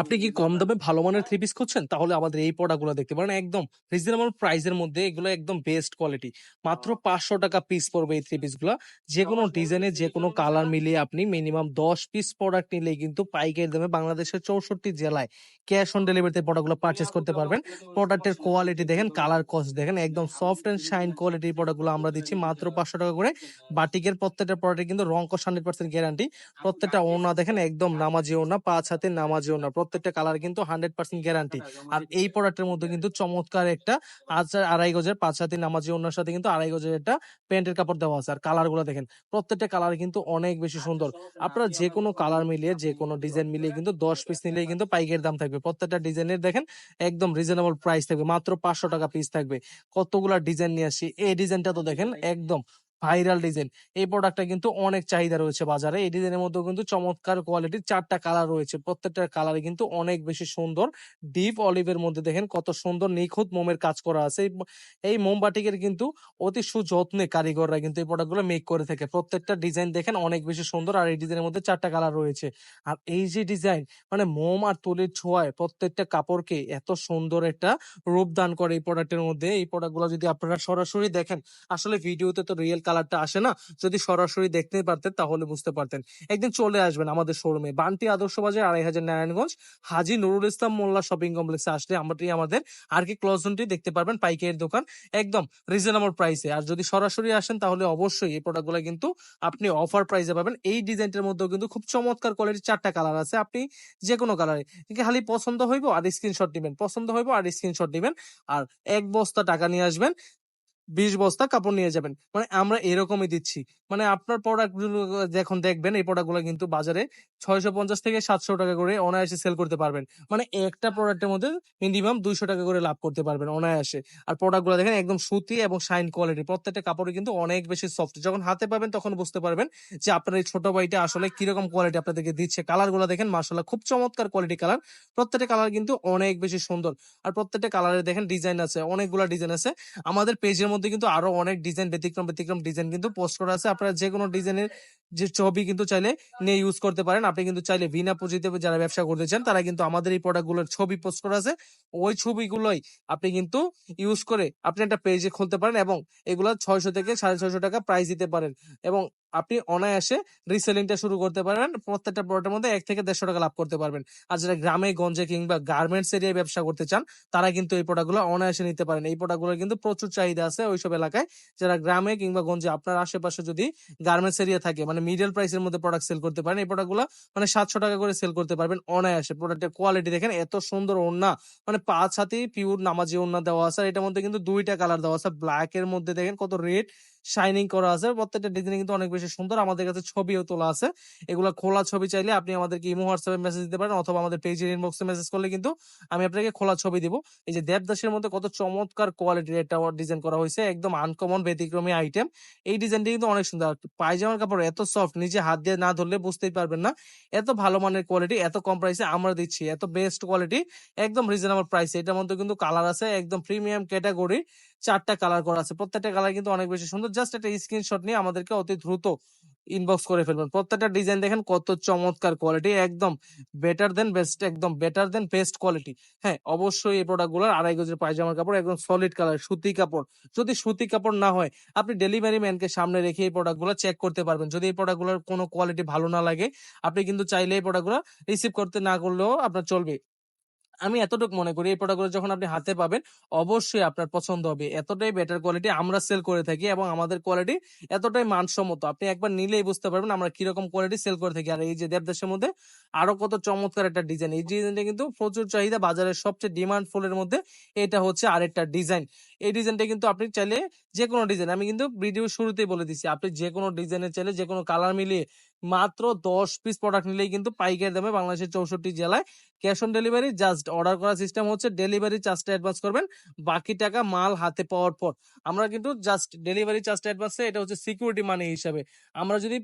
আপনি কি কম দামে ভালো মানের থ্রি পিস খুঁজছেন? তাহলে আমাদের এই প্রোডাক্টগুলো দেখতে পারেন। একদম রিজনেবল প্রাইসের মধ্যে এগুলো একদম বেস্ট কোয়ালিটি মাত্র পাঁচশো টাকা পিস পড়বে এই থ্রি পিসগুলা। যে কোনো ডিজাইনে যে কোনো কালার মিলিয়ে আপনি মিনিমাম দশ পিস প্রোডাক্ট নিলেই কিন্তু পাইকারি দামে বাংলাদেশের চৌষট্টি জেলায় ক্যাশ অন ডেলিভারিতে প্রোডাক্টগুলো পারচেস করতে পারবেন। প্রোডাক্টের কোয়ালিটি দেখেন কালার কস্ট দেখেন একদম সফট অ্যান্ড শাইন কোয়ালিটির প্রোডাক্টগুলো আমরা দিচ্ছি মাত্র পাঁচশো টাকা করে। বাটিকের প্রত্যেকটা প্রোডাক্টে কিন্তু রং কস হান্ড্রেড পার্সেন্ট গ্যারান্টি প্রত্যেকটা ওনা দেখেন একদম নামাজি ওনা পাঁচ হাতে নামাজি ওনা প্রত্যেকটা কালার কিন্তু হান্ড্রেড পার্সেন্ট গ্যারান্টি আর এই প্রোডাক্টের মধ্যে কিন্তু চমৎকার একটা আড়াই গজের পাঁচ হাতে নামাজি ওনার সাথে কিন্তু আড়াই গজের একটা প্যান্টের কাপড় দেওয়া আছে। আর কালারগুলো দেখেন প্রত্যেকটা কালার কিন্তু অনেক বেশি সুন্দর। আপনারা যে কোনো কালার মিলিয়ে যে কোনো ডিজাইন মিলিয়ে কিন্তু দশ পিস নিলেই কিন্তু পাইকারি দাম থাকবে। প্রত্যেকটা ডিজাইনের দেখেন একদম রিজনেবল প্রাইস থাকবে। মাত্র পাঁচশো টাকা পিস থাকবে। কতগুলা ডিজাইন নিয়ে আসছি। এই ডিজাইনটা তো দেখেন একদম ভাইরাল ডিজাইন এই প্রোডাক্টটা কিন্তু অনেক চাহিদা রয়েছে বাজারে। এই ডিজাইনের মধ্যেও কিন্তু চমৎকার কোয়ালিটির চারটা কালার রয়েছে। প্রত্যেকটা কালার কিন্তু অনেক বেশি সুন্দর। ডিপ অলিভের মধ্যে দেখেন কত সুন্দর নিখুঁত মোমের কাজ করা আছে। এই মোমবাটিকের কিন্তু অতি সুযত্নে কারিগররা কিন্তু এই প্রোডাক্টগুলো মেক করে থাকে। প্রত্যেকটা ডিজাইন দেখেন অনেক বেশি সুন্দর আর এই ডিজাইনের মধ্যে চারটা কালার রয়েছে। আর এই যে ডিজাইন মানে মোম আর তুলির ছোঁয়ায় প্রত্যেকটা কাপড়কে এত সুন্দর একটা রূপ দান করে এই প্রোডাক্টের মধ্যে। এই প্রোডাক্টগুলো যদি আপনারা সরাসরি দেখেন, আসলে ভিডিওতে তো রিয়েল কালারটা আসে না, যদি সরাসরি দেখতে পারতেন তাহলে বুঝতে পারতেন। একদিন চলে আসবেন আমাদের শোরুমে বান্টি আদর্শ বাজার, আড়াই হাজার নারায়ণগঞ্জ। হাজি নুরুল ইসলাম মোল্লা শপিং কমপ্লেক্সে আসলে আমাদের আমাদের আর কি ক্লোজনটি দেখতে পারবেন পাইকারি দোকান। একদম রিজনেবল প্রাইসে আর যদি সরাসরি আসেন তাহলে অবশ্যই এই প্রোডাক্টগুলো কিন্তু আপনি অফার প্রাইসে পাবেন। এই ডিজাইনটার মধ্যেও কিন্তু খুব চমৎকার কোয়ালিটির চারটা কালার আছে। আপনি যে কোনো কালারে খালি পছন্দ হইব আর স্ক্রিনশট দিবেন। পছন্দ হইব আর স্ক্রিনশট দিবেন। আর এক বস্তা টাকা নিয়ে আসবেন। বিশ বস্তা কাপড় নিয়ে যাবেন। মানে আমরা এরকমই দিচ্ছি। মানে আপনার প্রোডাক্ট যখন দেখবেন, এই প্রোডাক্ট কিন্তু বাজারে ছয়শো পঞ্চাশ থেকে সাতশো টাকা করে অনায়াসে সেল করতে পারবেন। মানে একটা প্রোডাক্টের মধ্যে মিনিমাম দুইশো টাকা করে লাভ করতে পারবেন অনায়াসে। আর প্রোডাক্টগুলো দেখেন একদম সুতি এবং শাইন কোয়ালিটি প্রত্যেকটা কাপড়ে কিন্তু অনেক বেশি সফট যখন হাতে পাবেন, তখন বুঝতে পারবেন যে আপনার এই ছোট ভাইটা আসলে কীরকম কোয়ালিটি আপনাদেরকে দিচ্ছে। কালারগুলো দেখেন মার্শাল্লাহ খুব চমৎকার কোয়ালিটি কালার প্রত্যেকটা কালার কিন্তু অনেক বেশি সুন্দর। আর প্রত্যেকটা কালারে দেখেন ডিজাইন আছে, অনেকগুলা ডিজাইন আছে। আমাদের পেজের মধ্যে কিন্তু আরও অনেক ডিজাইন ব্যতিক্রম ব্যতিক্রম ডিজাইন কিন্তু পোস্ট করা আছে। আপনারা যে কোনো ডিজাইনের যে ছবি কিন্তু চাইলে নিয়ে ইউজ করতে পারেন। আপনি কিন্তু চাইলে বিনা পুঁজিতে যারা ব্যবসা করতে চান, তারা কিন্তু আমাদের এই প্রোডাক্টগুলোর ছবি পোস্ট করা আছে। ওই ছবিগুলোই আপনি কিন্তু ইউজ করে আপনি একটা পেজে খুলতে পারেন এবং এগুলো ছয়শো থেকে সাড়ে ছয়শো টাকা প্রাইস দিতে পারেন। এবং আপনি অনায়াসে রিসেলিংটা শুরু করতে পারবেন প্রত্যেকটা প্রোডাক্টের মধ্যে এক থেকে দেড়শো টাকা লাভ করতে পারবেন। আর যারা গ্রামে, গঞ্জে কিংবা গার্মেন্টস এরিয়ায় ব্যবসা করতে চান, তারা কিন্তু এই প্রোডাক্টগুলো অনায়াসে নিতে পারেন। এই প্রোডাক্টগুলোর কিন্তু প্রচুর চাহিদা আছে ওইসব এলাকায়। যারা গ্রামে কিংবা গঞ্জে, আপনার আশেপাশে যদি গার্মেন্টস এরিয়া থাকে মানে মিডল প্রাইসের মধ্যে প্রোডাক্ট সেল করতে পারেন, এই প্রোডাক্টগুলো মানে সাতশো টাকা করে সেল করতে পারবেন অনায়াসে। প্রোডাক্টের কোয়ালিটি দেখেন, এত সুন্দর ওড়না মানে পাঁচ হাতে পিওর নামাজি ওড়না দেওয়া আছে। আর এটার মধ্যে কিন্তু দুইটা কালার দেওয়া আছে। ব্ল্যাক এর মধ্যে দেখেন কত রেড শাইনিং করা আছে। প্রত্যেকটা ডিজাইন কিন্তু অনেক বেশি সুন্দর। আমাদের কাছে ছবিও তোলা আছে। এগুলা খোলা ছবি চাইলে আপনি আমাদেরকে ইমো হোয়াটসঅ্যাপে মেসেজ দিতে পারেন অথবা আমাদের পেজের ইনবক্সে মেসেজ করলে কিন্তু আমি আপনাকে খোলা ছবি দিব। এই যে দেবদাসের মধ্যে কত চমৎকার কোয়ালিটির একটা ডিজাইন করা হয়েছে। একদম আনকমন ব্যতিক্রমী আইটেম এই ডিজাইনটি কিন্তু অনেক সুন্দর। পায়জামার কাপড় এত সফট নিজে হাত দিয়ে না ধরলে বুঝতেই পারবেন না। এত ভালো মানের কোয়ালিটি এত কম প্রাইসে আমরা দিচ্ছি। এত বেস্ট কোয়ালিটি একদম রিজনেবল প্রাইসে এটার মধ্যে কিন্তু কালার আছে, একদম প্রিমিয়াম ক্যাটাগরি চারটা কালার করা আছে। প্রত্যেকটা কালার কিন্তু অনেক বেশি সুন্দর। জাস্ট একটা স্ক্রিনশট নিয়ে আমাদেরকে অতি দ্রুত ইনবক্স করে ফেলবেন। প্রত্যেকটা ডিজাইন দেখেন কত চমৎকার কোয়ালিটি একদম বেটার দেন বেস্ট একদম বেটার দেন বেস্ট কোয়ালিটি হ্যাঁ অবশ্যই এই প্রোডাক্টগুলোর আড়াই গজের পায়জামার কাপড়, একদম সলিড কালার সুতি কাপড়। যদি সুতি কাপড় না হয়, আপনি ডেলিভারি ম্যানকে সামনে রেখে এই প্রোডাক্টগুলো চেক করতে পারবেন। যদি এই প্রোডাক্টগুলোর কোনো কোয়ালিটি ভালো না লাগে, আপনি কিন্তু চাইলে এই প্রোডাক্টগুলো রিসিভ করতে না করলেও আপনার চলবে। আমি এতটুকু মনে করি, এই প্রোডাক্টগুলো যখন আপনি হাতে পাবেন, অবশ্যই আপনার পছন্দ হবে। এতটাই বেটার কোয়ালিটি আমরা সেল করে থাকি এবং আমাদের কোয়ালিটি এতটাই মানসম্মত। আপনি একবার নিলেই বুঝতে পারবেন আমরা কীরকম কোয়ালিটি সেল করে থাকি। আর এই যে দেবদাসের মধ্যে আরও কত চমৎকার একটা ডিজাইন এই ডিজাইনটা কিন্তু প্রচুর চাহিদা, বাজারের সবচেয়ে ডিমান্ড ফুলের মধ্যে এটা হচ্ছে আরেকটা ডিজাইন এই ডিজাইনটা কিন্তু আপনি চাইলে যে কোনো ডিজাইন আমি কিন্তু ভিডিও শুরুতেই বলে দিচ্ছি আপনি যে কোনো ডিজাইনের চাইলে যে কোনো কালার মিলিয়ে মাত্র দশ পিস প্রোডাক্ট নিলেই কিন্তু পাইকারি দামে বাংলাদেশের চৌষট্টি জেলায় cash on delivery just order করার সিস্টেম হচ্ছে ডেলিভারি চার্জটা অ্যাডভান্স করবেন। বাকি টাকা মাল হাতে পাওয়ার পর। আমরা কিন্তু জাস্ট ডেলিভারি চার্জটা অ্যাডভান্স এটা হচ্ছে সিকিউরিটি মানি হিসাবে। আমরা যদি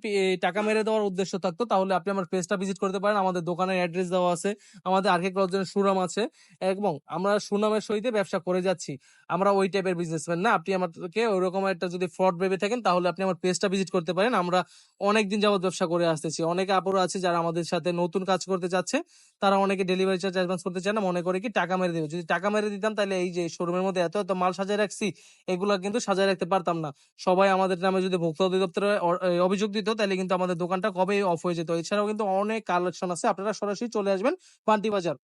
টাকা মেরে দেওয়ার উদ্দেশ্য থাকতো, তাহলে আপনি আমার পেজটা ভিজিট করতে পারেন। আমাদের দোকানের অ্যাড্রেস দেওয়া আছে। আমাদের আর্কে ক্লজের সুনাম আছে। এবং আমরা সুনামের সহিত ব্যবসা করে যাচ্ছি। আমরা ওই টাইপের বিজনেসম্যান না। আপনি আমাদেরকে ওইরকম একটা যদি ফ্রড ভেবে থাকেন, তাহলে আপনি আমার পেজটা ভিজিট করতে পারেন। আমরা অনেক দিন যাবত ব্যবসা করে আসতেছি। অনেকে আপুরা আছে যারা আমাদের সাথে নতুন কাজ করতে চাচ্ছে, তারা অনেকে ডেলিভারি চার্জ অ্যাডভান্স করতে চায় না, মনে করে কি টাকা মেরে দেবে। যদি টাকা মেরে দিতাম তাহলে এই যে শোরুমের মধ্যে এত এত মাল সাজায় রাখছি, এগুলো কিন্তু সাজায় রাখতে পারতাম না। সবাই আমাদের নামে যদি ভোক্তা অধিদপ্তরে অভিযোগ দিত, তাহলে কিন্তু আমাদের দোকানটা কবে অফ হয়ে যেত। এছাড়াও কিন্তু অনেক কালেকশন আছে, আপনারা সরাসরি চলে আসবেন পান্টি বাজার।